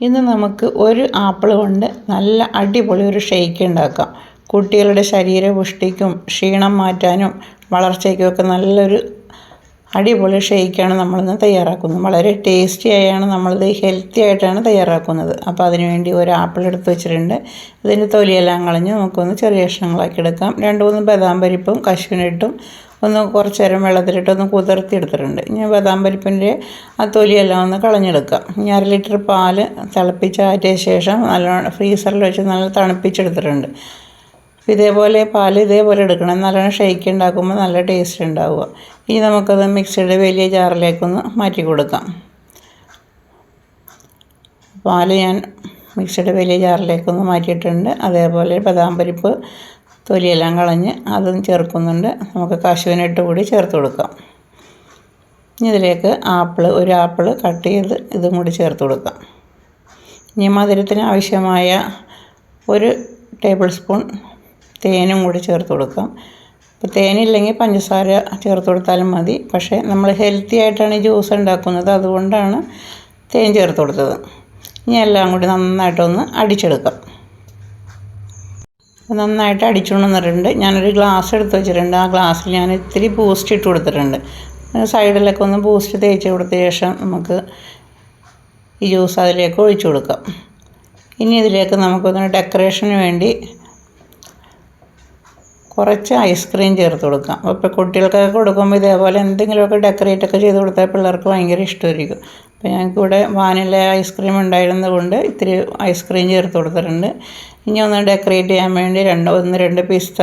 ഇന്ന് നമുക്ക് ഒരു ആപ്പിൾ കൊണ്ട് നല്ല അടിപൊളി ഒരു ഷേക്ക് ഉണ്ടാക്കാം. കുട്ടികളുടെ ശരീരപുഷ്ടിക്കും ക്ഷീണം മാറ്റാനും വളർച്ചയ്ക്കും ഒക്കെ നല്ലൊരു അടിപൊളി ഷെയ്ക്കാണ് നമ്മളിന്ന് തയ്യാറാക്കുന്നത്. വളരെ ടേസ്റ്റി ആയാണ് നമ്മളിത് ഹെൽത്തി ആയിട്ടാണ് തയ്യാറാക്കുന്നത്. അപ്പോൾ അതിനുവേണ്ടി ഒരു ആപ്പിൾ എടുത്ത് വെച്ചിട്ടുണ്ട്. ഇതിന്റെ തൊലിയെല്ലാം കളഞ്ഞ് നമുക്കൊന്ന് ചെറിയ കഷ്ണങ്ങളാക്കി എടുക്കാം. രണ്ട് മൂന്ന് ബദാം പരിപ്പും കശുവിനിട്ടും ഒന്ന് കുറച്ച് നേരം വെള്ളത്തിലിട്ട് ഒന്ന് കുതിർത്തി എടുത്തിട്ടുണ്ട്. ഇനി ബദാം പരിപ്പിന്റെ ആ തൊലിയെല്ലാം ഒന്ന് കളഞ്ഞെടുക്കാം. ഇനി അര ലിറ്റർ പാൽ തിളപ്പിച്ചാറ്റിയ ശേഷം നല്ലോണം ഫ്രീസറിൽ വെച്ച് നല്ല തണുപ്പിച്ചെടുത്തിട്ടുണ്ട്. ഇതേപോലെ പാൽ ഇതേപോലെ എടുക്കണം. നല്ലോണം ഷെയ്ക്ക് ഉണ്ടാക്കുമ്പോൾ നല്ല ടേസ്റ്റ് ഉണ്ടാവുക. ഇനി നമുക്കത് മിക്സിയുടെ വലിയ ജാറിലേക്കൊന്ന് മാറ്റി കൊടുക്കാം. പാൽ ഞാൻ മിക്സിയുടെ വലിയ ജാറിലേക്കൊന്ന് മാറ്റിയിട്ടുണ്ട്. അതേപോലെ ബദാം പരിപ്പ് തൊലിയെല്ലാം കളഞ്ഞ് അതും ചേർക്കുന്നുണ്ട്. നമുക്ക് കശുവിനിട്ട് കൂടി ചേർത്ത് കൊടുക്കാം. ഇനി ഇതിലേക്ക് ആപ്പിൾ ഒരു ആപ്പിൾ കട്ട് ചെയ്ത് ഇതും കൂടി ചേർത്ത് കൊടുക്കാം. ഇനി മധുരത്തിന് ആവശ്യമായ ഒരു ടേബിൾ സ്പൂൺ തേനും കൂടി ചേർത്ത് കൊടുക്കാം. ഇപ്പോൾ തേനില്ലെങ്കിൽ പഞ്ചസാര ചേർത്ത് കൊടുത്താലും മതി. പക്ഷേ നമ്മൾ ഹെൽത്തി ആയിട്ടാണ് ഈ ജ്യൂസ് ഉണ്ടാക്കുന്നത്. അതുകൊണ്ടാണ് തേൻ ചേർത്ത് കൊടുത്തത്. ഇനി എല്ലാം കൂടി നന്നായിട്ടൊന്ന് അടിച്ചെടുക്കാം. നന്നായിട്ട് അടിച്ചുകൊണ്ടുവന്നിട്ടുണ്ട്. ഞാനൊരു ഗ്ലാസ് എടുത്ത് വെച്ചിട്ടുണ്ട്. ആ ഗ്ലാസ്സിൽ ഞാൻ ഇത്തിരി ബൂസ്റ്റ് ഇട്ട് കൊടുത്തിട്ടുണ്ട്. സൈഡിലൊക്കെ ഒന്ന് ബൂസ്റ്റ് തേച്ച് കൊടുത്ത ശേഷം നമുക്ക് ഈ ജ്യൂസ് അതിലേക്ക് ഒഴിച്ചു കൊടുക്കാം. ഇനി ഇതിലേക്ക് നമുക്കൊന്ന് ഡെക്കറേഷന് വേണ്ടി കുറച്ച് ഐസ്ക്രീം ചേർത്ത് കൊടുക്കാം. അപ്പോൾ കുട്ടികൾക്കൊക്കെ കൊടുക്കുമ്പോൾ ഇതേപോലെ എന്തെങ്കിലുമൊക്കെ ഡെക്കറേറ്റ് ഒക്കെ ചെയ്ത് കൊടുത്താൽ പിള്ളേർക്ക് ഭയങ്കര ഇഷ്ടമായിരിക്കും. അപ്പോൾ ഞങ്ങൾക്കിവിടെ വാനില ഐസ്ക്രീം ഉണ്ടായിരുന്നതുകൊണ്ട് ഇത്തിരി ഐസ്ക്രീം ചേർത്ത് കൊടുത്തിട്ടുണ്ട്. ഇനി ഒന്ന് ഡെക്കറേറ്റ് ചെയ്യാൻ വേണ്ടി രണ്ട് ഒന്ന് രണ്ട് പിസ്ത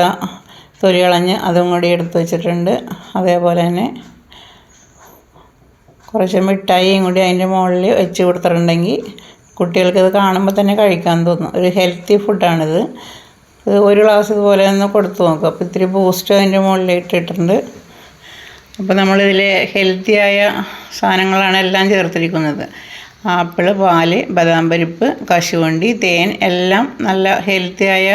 തൊലി കളഞ്ഞ് അതും കൂടി എടുത്ത് വെച്ചിട്ടുണ്ട്. അതേപോലെ തന്നെ കുറച്ച് മിഠായിയും കൂടി അതിന്റെ മുകളിൽ വെച്ച് കൊടുത്തിട്ടുണ്ടെങ്കിൽ കുട്ടികൾക്ക് ഇത് കാണുമ്പോൾ തന്നെ കഴിക്കാൻ തോന്നും. ഒരു ഹെൽത്തി ഫുഡാണിത് ഇത് ഒരു ഗ്ലാസ് ഇതുപോലെ ഒന്ന് കൊടുത്തു നോക്കുക അപ്പോൾ ഇത്തിരി ബൂസ്റ്റ് അതിന്റെ മുകളിൽ ഇട്ടിട്ടുണ്ട്. അപ്പോൾ നമ്മളിതിൽ ഹെൽത്തിയായ സാധനങ്ങളാണ് എല്ലാം ചേർത്തിരിക്കുന്നത്. ആപ്പിൾ പാൽ ബദാം പരിപ്പ് കശുവണ്ടി തേൻ എല്ലാം നല്ല ഹെൽത്തിയായ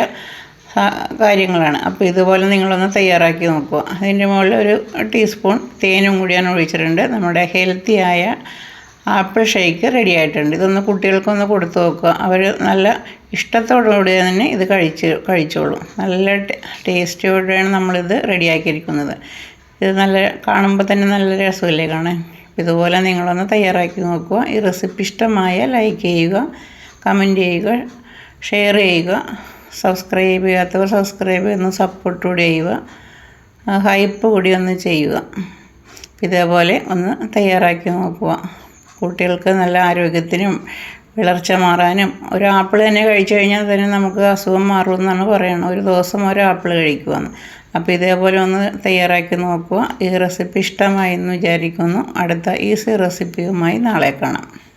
കാര്യങ്ങളാണ്. അപ്പോൾ ഇതുപോലെ നിങ്ങളൊന്ന് തയ്യാറാക്കി നോക്കുക. അതിന്റെ മുകളിൽ ഒരു ടീസ്പൂൺ തേനും കൂടി ഞാൻ ഒഴിച്ചിട്ടുണ്ട്. നമ്മുടെ ഹെൽത്തിയായ ആപ്പിൾ ഷേക്ക് റെഡി ആയിട്ടുണ്ട്. ഇതൊന്ന് കുട്ടികൾക്കൊന്ന് കൊടുത്തു നോക്കുക. അവർ നല്ല ഇഷ്ടത്തോടുകൂടി തന്നെ ഇത് കഴിച്ച് കഴിച്ചോളും. നല്ല ടേസ്റ്റോടെയാണ് നമ്മളിത് റെഡിയാക്കിയിരിക്കുന്നത്. ഇത് നല്ല കാണുമ്പോൾ തന്നെ നല്ല രസമല്ലേ കാണാൻ? ഇതുപോലെ നിങ്ങളൊന്ന് തയ്യാറാക്കി നോക്കുക. ഈ റെസിപ്പി ഇഷ്ടമായ ലൈക്ക് ചെയ്യുക കമന്റ് ചെയ്യുക ഷെയർ ചെയ്യുക സബ്സ്ക്രൈബ് ചെയ്യാത്തവർ സബ്സ്ക്രൈബ് ചെയ്യുന്ന സപ്പോർട്ട് കൂടി ചെയ്യുക ഹൈപ്പ് കൂടി ഒന്ന് ചെയ്യുക. ഇതേപോലെ ഒന്ന് തയ്യാറാക്കി നോക്കുക. കുട്ടികൾക്ക് നല്ല ആരോഗ്യത്തിനും വിളർച്ച മാറാനും ഒരു ആപ്പിൾ തന്നെ കഴിച്ചു കഴിഞ്ഞാൽ തന്നെ നമുക്ക് അസുഖം മാറുമെന്നാണ് പറയുന്നത്. ഒരു ദിവസം ഒരു ആപ്പിൾ കഴിക്കുമെന്ന് അപ്പോൾ ഇതേപോലെ ഒന്ന് തയ്യാറാക്കി നോക്കുക. ഈ റെസിപ്പി ഇഷ്ടമായി എന്ന് വിചാരിക്കുന്നു. അടുത്ത ഈസി റെസിപ്പിയുമായി നാളെ കാണാം.